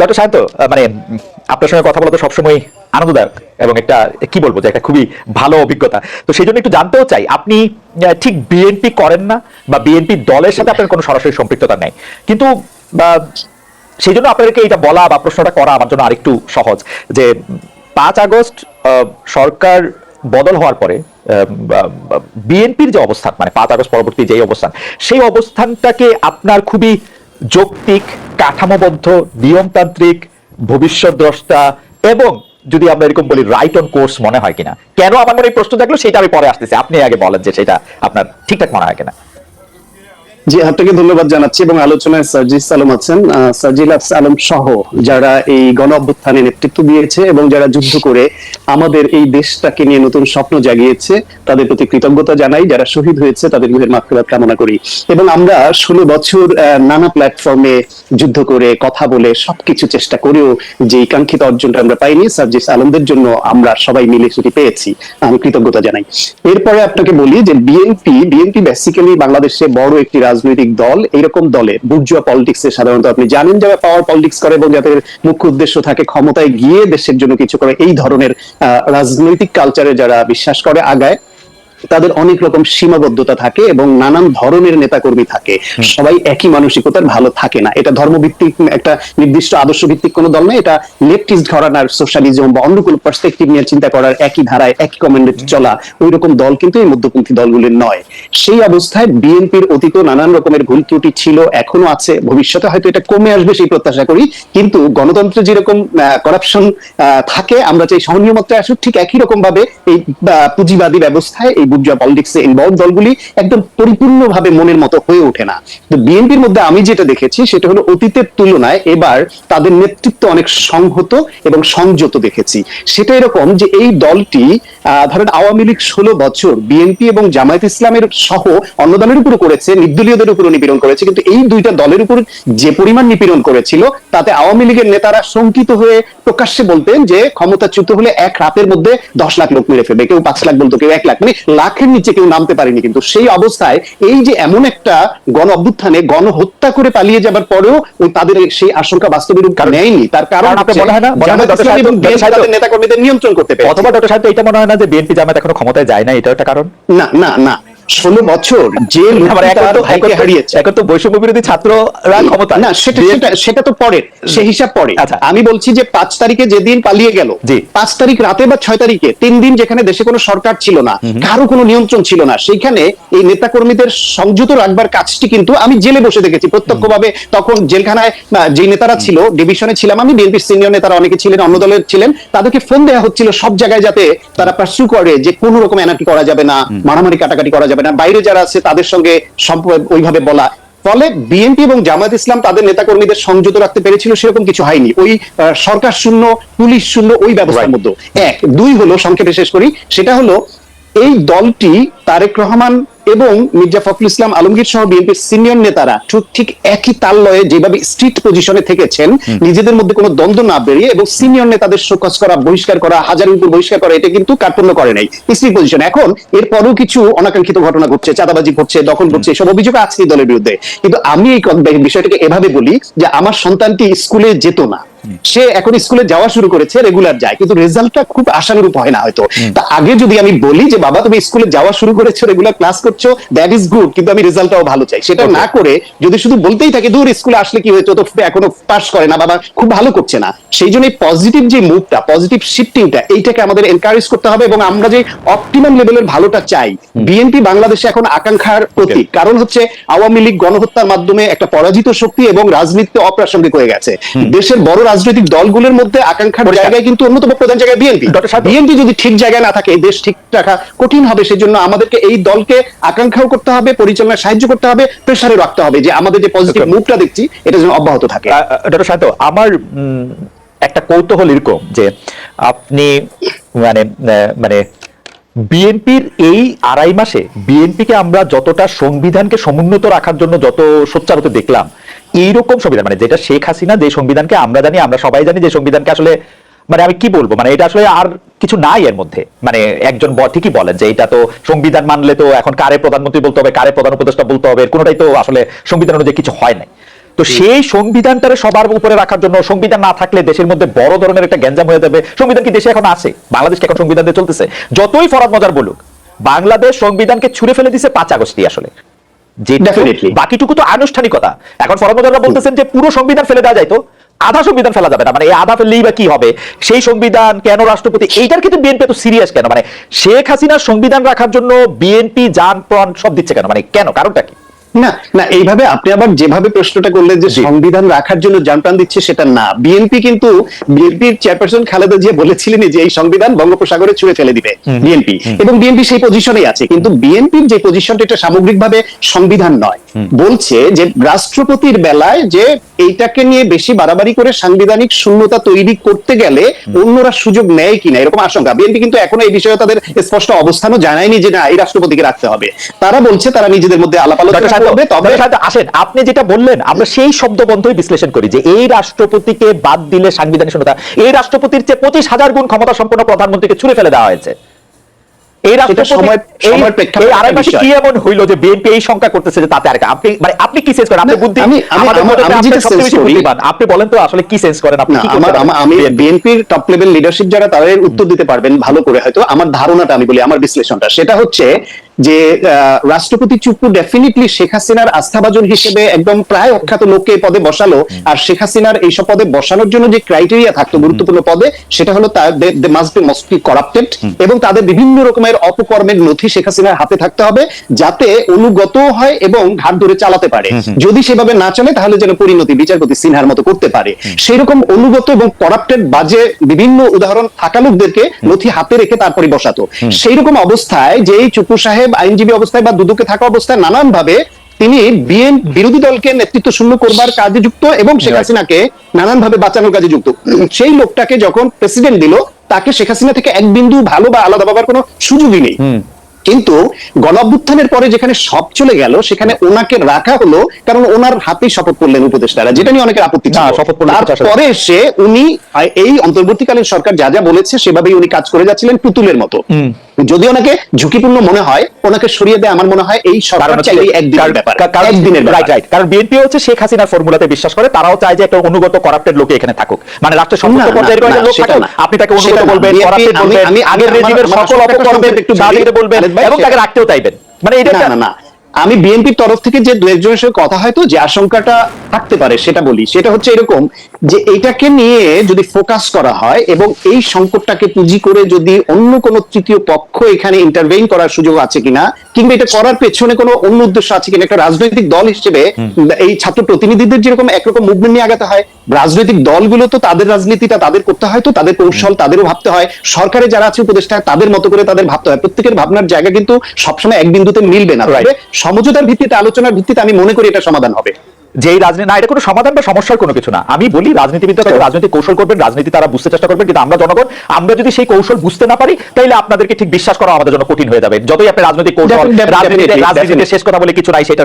Doctor আহ, মানে আপনার সঙ্গে কথা বলা তো সবসময় আনন্দদায়ক এবং একটা কি বলব যে একটা খুবই ভালো অভিজ্ঞতা। তো সেই জন্য একটু জানতেও চাই আপনি ঠিক বিএনপি করেন না বা বিএনপি দলের সাথে আপনার কোনো সরাসরি সম্পৃক্ততা নেই। কিন্তু সেই জন্য আপনাদেরকে এটা বলা বা প্রশ্নটা করা আমার জন্য আরেকটু সহজ যে পাঁচ আগস্ট সরকার বদল হওয়ার পরে বিএনপির যে অবস্থান মানে পাঁচ আগস্ট পরবর্তী যে অবস্থান সেই অবস্থানটাকে আপনার খুবই যৌক্তিক, কাঠামোবদ্ধ, নিয়মতান্ত্রিক ভবিষ্যৎ দ্রষ্টা এবং যদি আমরা এরকম বলি রাইট অন কোর্স মনে হয় কিনা। কেন আমার মনে প্রশ্ন থাকল, সেটা আমি পরে আসতেছি। আপনি আগে বলেন যে সেটা আপনার ঠিকঠাক মনে হয় কিনা। জি আপনাকে ধন্যবাদ জানাচ্ছি এবং আলোচনায় সার্জিস আলম আছেন আহ, সার্জিল আলম সহ যারা এই গণ অভ্যুত্থানে নেতৃত্ব দিয়েছে এবং যারা যুদ্ধ করে আমাদের এই দেশটাকে নিয়ে নতুন স্বপ্ন জাগিয়েছে তাদের প্রতি কৃতজ্ঞতা জানাই। যারা শহীদ হয়েছে তাদের গৃহের মাফিরাত কামনা করি। এবং আমরা ষোলো বছর নানা প্ল্যাটফর্মে যুদ্ধ করে কথা বলে সবকিছু চেষ্টা করেও যে কাঙ্ক্ষিত অর্জনটা আমরা পাইনি সার্জিস আলমদের জন্য আমরা সবাই মিলে সেটি পেয়েছি। আমি কৃতজ্ঞতা জানাই। এরপরে আপনাকে বলি যে বিএনপি বিএনপি বেসিক্যালি বাংলাদেশে বড় একটি রাজনৈতিক দল এরকম দলে বুর্জুয়া পলিটিক্স এর সাধারণত আপনি জানেন যারা পাওয়ার পলিটিক্স করে এবং যাদের মুখ্য উদ্দেশ্য থাকে ক্ষমতায় গিয়ে দেশের জন্য কিছু করে, এই ধরনের রাজনৈতিক কালচারে যারা বিশ্বাস করে, আগায় তাদের অনেক রকম সীমাবদ্ধতা থাকে এবং নানান ধরনের নেতাকর্মী থাকে। সবাই একই মানসিকতার ভালো থাকে না। এটা ধর্মভিত্তিক একটা নির্দিষ্ট আদর্শ ভিত্তিক কোনো দল নয় এটা লেফটিস্ট ঘরানার সোশ্যালিজম বা অন্য কোনো পার্সপেক্টিভ নিয়ে চিন্তা করার একই ধারায় একই কমেন্ডে চলা ওই রকম দল কিন্তু এই মধ্যপন্থী দলগুলির নয়। সেই অবস্থায় বিএনপির অতীত নানান রকমের ভুল ত্রুটি ছিল এখনও আছে ভবিষ্যতে হয়তো এটা কমে আসবে সেই প্রত্যাশা করি কিন্তু গণতন্ত্রে যেরকম করাপশন থাকে আমরা চাই সহনীয় মাত্রায় আসুক ঠিক একই রকম ভাবে এই পুঁজিবাদী ব্যবস্থায় এই বুর্জুয়া পলিটিক্সে ইনভলভ দলগুলি একদম পরিপূর্ণভাবে মনের মতো হয়ে ওঠে না। তো বিএনপির মধ্যে আমি যেটা দেখেছি সেটা হলো অতীতের তুলনায় এবার তাদের নেতৃত্ব অনেক সংহত এবং সংযত দেখেছি। সেটা এরকম যে এই দলটি ধরেন আওয়ামী লীগ ষোলো বছর বিএনপি এবং জামায়াত ইসলামের সহ অন্য দলের উপরে করেছে, নির্দলীয়দের উপর নিপীড়ন করেছে, কিন্তু এই দুইটা দলের উপর যে পরিমাণ নিপীড়ন করেছিল, তাতে আওয়ামী লীগের নেতারা শঙ্কিত হয়ে প্রকাশ্যে বলতেন যে ক্ষমতাচ্যুত হলে এক রাতের মধ্যে দশ লাখ লোক মেরে ফেলবে, কেউ পাঁচ লাখ বলতো, কেউ এক লাখ মানে লাখের নিচে কেউ নামতে পারেনি কিন্তু সেই অবস্থায় এই যে এমন একটা গণ অভ্যুত্থানে গণহত্যা করে পালিয়ে যাবার পরেও ওই তাদের সেই আশঙ্কা বাস্তবের রূপ নেয়নি। তার কারণ নেতাকর্মীদের নিয়ন্ত্রণ করতে পারে অথবা ডক্টর সাহেব এটা মনে হয় না যে বিএনপি জামাত এখনও ক্ষমতায় যায় না? এটা একটা কারণ? না না না। ষোলো বছর যে ভাইকে হারিয়েছে। এখন তো বৈষম্য বিরোধী ছাত্ররা ক্ষমতা না সেটা সেটা সেটা তো পরে সে হিসাব পরে। আচ্ছা। আমি বলছি যে পাঁচ তারিখে যেদিন পালিয়ে গেল পাঁচ তারিখ রাতে বা ছয় তারিখে তিন দিন যেখানে দেশে কোনো সরকার ছিল না কারও কোনো নিয়ন্ত্রণ ছিল না সেইখানে এই নেতা কর্মীদের সংযত রাখবার কাজটি কিন্তু আমি জেলে বসে দেখেছি। প্রত্যক্ষভাবে তখন জেলখানায় যে নেতারা ছিল ডিভিশনে ছিলাম আমি বিএনপির সিনিয়র নেতারা অনেকে ছিলেন অন্য দলের ছিলেন তাদেরকে ফোন দেওয়া হচ্ছিল সব জায়গায় যাতে তারা পার্সু করে যে কোনো রকম এনার্কি করা যাবে না মারামারি কাটাকাটি করা যাবে না। বাইরে যারা আছে তাদের সঙ্গে ওইভাবে বলা। ফলে বিএনপি এবং জামায়াত ইসলাম তাদের নেতাকর্মীদের সংযত রাখতে পেরেছিল সেরকম কিছু হয়নি। ওই সরকার শূন্য পুলিশ শূন্য ওই ব্যবস্থার মধ্যে। এক। দুই হলো সংক্ষেপে শেষ করি সেটা হলো এই দলটি তারেক রহমান এবং মির্জা ফখরুল ইসলাম আলমগীর সহ বিএনপির সিনিয়র নেতারা ঠিক ঠিক একই তাল্লয়ে যেভাবে স্ট্রিট পজিশনে থেকেছেন নিজেদের মধ্যে কোনো দ্বন্দ্ব না বেরিয়ে এবং সিনিয়র নেতাদের শোকজ করা বহিষ্কার করা হাজারের উপর বহিষ্কার করা এটা কিন্তু কার্পণ্য করে নাই স্ট্রিট পজিশন এখন এর পরেও কিছু অনাকাঙ্ক্ষিত ঘটনা ঘটছে চাঁদাবাজি করছে দখল করছে এসব অভিযোগ আছে এই দলের বিরুদ্ধে। কিন্তু আমি এই বিষয়টাকে এভাবে বলি যে আমার সন্তানটি স্কুলে যেত না। সে এখন স্কুলে যাওয়া শুরু করেছে রেগুলার যায়। কিন্তু রেজাল্টটা খুব আশানুরূপ হয় না হয়তো। তা আগে যদি আমি বলি যে বাবা তুমি স্কুলে যাওয়া শুরু করেছ রেগুলার ক্লাস করছ দ্যাট ইজ গুড কিন্তু আমি রেজাল্টটাও ভালো চাই। সেটা না করে যদি শুধু বলতেই থাকে দূর স্কুলে আসলে কি হয়েছে তো এখনও পাস করে না বাবা খুব ভালো করছে না। সেই জন্য পজিটিভ যে মুভটা পজিটিভ শিফটিংটা এইটাকে আমাদের এনকারেজ করতে হবে এবং আমরা যে অপটিমাম লেভেলের ভালোটা চাই বিএনপি বাংলাদেশে এখন আকাঙ্ক্ষার প্রতীক। কারণ হচ্ছে আওয়ামী লীগ গণহত্যার মাধ্যমে একটা পরাজিত শক্তি এবং রাজনীতিতে অপ্রাসঙ্গিক হয়ে গেছে। দেশের বড় রাজনৈতিক দলগুলোর মধ্যে আকাঙ্ক্ষার জায়গায় কিন্তু অন্যতম প্রধান জায়গায় বিএনপি বিএনপি যদি ঠিক জায়গায় না থাকে দেশ ঠিক রাখা কঠিন হবে সেজন্য আমাদেরকে এই দলকে আকাঙ্ক্ষাও করতে হবে পরিচালনায় সাহায্য করতে হবে প্রেসারে রাখতে হবে যে আমাদের যে পজিটিভ মুভটা দেখছি এটা যেন অব্যাহত থাকে। ডক্টর শান্ত আমার একটা কৌতূহল এরকম যে আপনি মানে মানে বিএনপির এই আড়াই মাসে বিএনপিকে আমরা যতটা সংবিধানকে সমুন্নত রাখার জন্য যত সোচ্চার হতে দেখলাম এইরকম সংবিধান মানে যেটা শেখ হাসিনা যে সংবিধানকে আমরা জানি আমরা সবাই জানি যে সংবিধানকে আসলে মানে আমি কি বলব? মানে এটা আসলে আর কিছু নাই এর মধ্যে। মানে একজন ঠিকই বলেন যে এটা তো সংবিধান মানলে তো এখন কারে প্রধানমন্ত্রী বলতে হবে কারে প্রধান উপদেষ্টা বলতে হবে কোনোটাই তো আসলে সংবিধান অনুযায়ী কিছু হয় নাই। তো সেই সংবিধানটারে সবার উপরে রাখার জন্য সংবিধান না থাকলে দেশের মধ্যে বড় ধরনের একটা গ্যাঞ্জাম হয়ে যাবে। সংবিধান কি দেশে এখন আছে? বাংলাদেশ এখন সংবিধান দিয়ে চলতেছে। যতই ফরাদ মজার বলুক বাংলাদেশ সংবিধানকে ছুড়ে ফেলে দিছে পাঁচ আগস্টই আসলে। যে Definitely. বাকিটুকু তো আনুষ্ঠানিকতা। এখন ফরাদ মজাররা বলতেছেন যে পুরো সংবিধান ফেলে দেওয়া যায় তো। আধা সংবিধান ফেলা যাবে না। মানে এই আধা ফেললেই বা কি হবে? সেই সংবিধান কেন রাষ্ট্রপতি? এইটার কিন্তু বিএনপি এত সিরিয়াস কেন? মানে শেখ হাসিনার সংবিধান রাখার জন্য বিএনপি যান প্রাণ সব দিচ্ছে কেন? মানে কেন? কারণটা কি? না না এইভাবে আপনি আবার যেভাবে প্রশ্নটা করলেন যে সংবিধান রাখার জন্য জানপ্রাণ দিচ্ছে সেটা না। বিএনপি কিন্তু বিএনপির চেয়ারপারসন খালেদা জিয়া বলেছিলেন যে এই সংবিধান বঙ্গোপসাগরে ছুঁড়ে ফেলে দিবে বিএনপি। এবং বিএনপি সেই পজিশনেই আছে কিন্তু বিএনপির যে পজিশনটা এটা সামগ্রিকভাবে সংবিধান নয়। বলছে যে রাষ্ট্রপতির বেলায় যে এইটাকে নিয়ে বেশি বাড়াবাড়ি করে সাংবিধানিক শূন্যতা তৈরি করতে গেলে অন্যরা সুযোগ নেয় কিনা এরকম আশঙ্কা। বিএনপি কিন্তু এখনও এই বিষয়ে তাদের স্পষ্ট অবস্থানও জানায়নি যে না এই রাষ্ট্রপতিকে রাখতে হবে। তারা বলছে তারা নিজেদের মধ্যে আলাপ আলোচনা তবে আসেন আপনি যেটা বললেন আমরা সেই শব্দবন্ধই বিশ্লেষণ করি যে এই রাষ্ট্রপতিকে বাদ দিলে সাংবিধানিক শূন্যতা এই রাষ্ট্রপতির চেয়ে পঁচিশ হাজার গুণ ক্ষমতা সম্পন্ন প্রধানমন্ত্রীকে ছুড়ে ফেলে দেওয়া হয়েছে। এই রাষ্ট্রপতি সময়- এই- সময়ের প্রেক্ষাপটে এই আড়াই একটা মাসে বিষয়। কি এমন হইল যে বিএনপি এই সংখ্যা করতেছে যে তাতে আর আপনি মানে আপনি কি সেন্স করেন? আপনি বুদ্ধি আমি- আমি- আমাদের আমার- মধ্যে আমি আপনি যেটা সবচেয়ে sense বেশি করি- বুদ্ধিমান। আপনি বলেন তো আসলে কি সেন্স করেন? আপনি না কি করতে আমার পারেন? আমা- আমি বিএনপির টপ লেভেল লিডারশিপ যারা তাদের উত্তর দিতে পারবেন ভালো করে। হয়তো আমার ধারণাটা আমি বলি আমার বিশ্লেষণটা। সেটা হচ্ছে যে রাষ্ট্রপতি চুপ্পু ডেফিনেটলি শেখ হাসিনার আস্থাভাজন হিসেবে একদম প্রায় অখ্যাত লোককে পদে বসালো। আর শেখ হাসিনার এইসব পদে বসানোর জন্য যে ক্রাইটেরিয়া থাকতো গুরুত্বপূর্ণ পদে সেটা হলো they must be mostly corrupted এবং তাদের বিভিন্ন রকমের অপকর্মের নথি শেখ হাসিনার হাতে থাকতে হবে যাতে অনুগত হয় এবং ঘাট ধরে চালাতে পারে। যদি সেভাবে না চলে তাহলে যেন পরিণতি বিচারপতি সিনহার মতো করতে পারে। সেই রকম অনুগত এবং করাপ্টেড বাজে বিভিন্ন উদাহরণ থাকা লোকদেরকে নথি হাতে রেখে তারপরে বসাতো। সেই রকম অবস্থায় যেই চুপু সাহেব আইনজীবী অবস্থায় বা দুদকে থাকা অবস্থায় নানান ভাবে তিনি বিএন বিরোধী দলকে নেতৃত্ব শূন্য করবার কাজে যুক্ত এবং শেখ হাসিনাকে নানান ভাবে বাঁচানোর কাজে যুক্ত। সেই লোকটাকে যখন প্রেসিডেন্ট দিল তাকে শেখ হাসিনা থেকে এক বিন্দু ভালো বা আলাদা ভাবার কোনো সুযোগই নেই। কিন্তু গণ অভ্যুত্থানের পরে যেখানে সব চলে গেল সেখানে ওনাকে রাখা হলো কারণ ওনার হাতেই শপথ করলেন উপদেষ্টারা যেটা নিয়ে অনেকের আপত্তি তারপরে এসে উনি এই অন্তর্বর্তীকালীন সরকার যা যা বলেছে সেভাবেই উনি কাজ করে যাচ্ছিলেন পুতুলের মতো। যদি ওনাকে ঝুঁকিপূর্ণ মনে হয় ওনাকে সরিয়ে দেয় আমার মনে হয় এই সরকার চাইলেই একদিনের ব্যাপার। একদিনের রাইট রাইট কারণ বিএনপি হচ্ছে শেখ হাসিনার ফর্মুলাতে বিশ্বাস করে তারাও চায় যে একটা অনুগত করাপ্টেড লোকে এখানে থাকুক। মানে রাষ্ট্র সমস্ত লোক থাকুক আপনি তাকে অনুগত বলবেন করাপ্টেড আমি- বলবেন আমি- আগের রেজিমের সকল অপকর্মের একটু বলি। বলবেন। এবং তাকে রাখতেও চাইবেন। মানে এটা না না। আমি বিএনপির তরফ থেকে যে দু একজনের সাথে কথা হয়তো যে আশঙ্কাটা থাকতে পারে সেটা বলি। সেটা হচ্ছে এরকম যে এটাকে নিয়ে যদি ফোকাস করা হয় এবং এই সংকটটাকে পুঁজি করে যদি অন্য কোনো তৃতীয় পক্ষ এখানে ইন্টারভেইন করার সুযোগ আছে কিনা কিংবা এটা করার পেছনে কোনো অন্য উদ্দেশ্য আছে কিনা একটা রাজনৈতিক দল হিসেবে এই ছাত্র প্রতিনিধিদের যেরকম একরকম মুভমেন্ট নিয়ে আগাতে হয় রাজনৈতিক দলগুলো তো তাদের রাজনীতিটা তাদের করতে হয় তো তাদের কৌশল তাদেরও ভাবতে হয় সরকারে যারা আছে উপদেষ্টা তাদের মতো করে তাদের ভাবতে হয়। প্রত্যেকের ভাবনার জায়গা কিন্তু সবসময় এক বিন্দুতে মিলবে না। সমঝোতার ভিত্তিতে আলোচনার ভিত্তিতে আমি মনে করি এটা সমাধান হবে। যে এই রাজনীতি না এটা কোনো সমাধান বা সমস্যার কোনো কিছু না। আমি বলি রাজনীতিবিদরা রাজনীতি রাজনৈতিক কৌশল করবেন রাজনীতি তারা বুঝতে চেষ্টা করবেন কিন্তু আমরা জনগণ আমরা যদি সেই কৌশল বুঝতে না পারি তাহলে আপনাদেরকে ঠিক বিশ্বাস করা আমাদের জন্য কঠিন হয়ে যাবে। যতই আপনি রাজনৈতিক কৌশল রাজনীতি রাজনীতিতে. শেষ কথা বলে কিছু নাই সেটা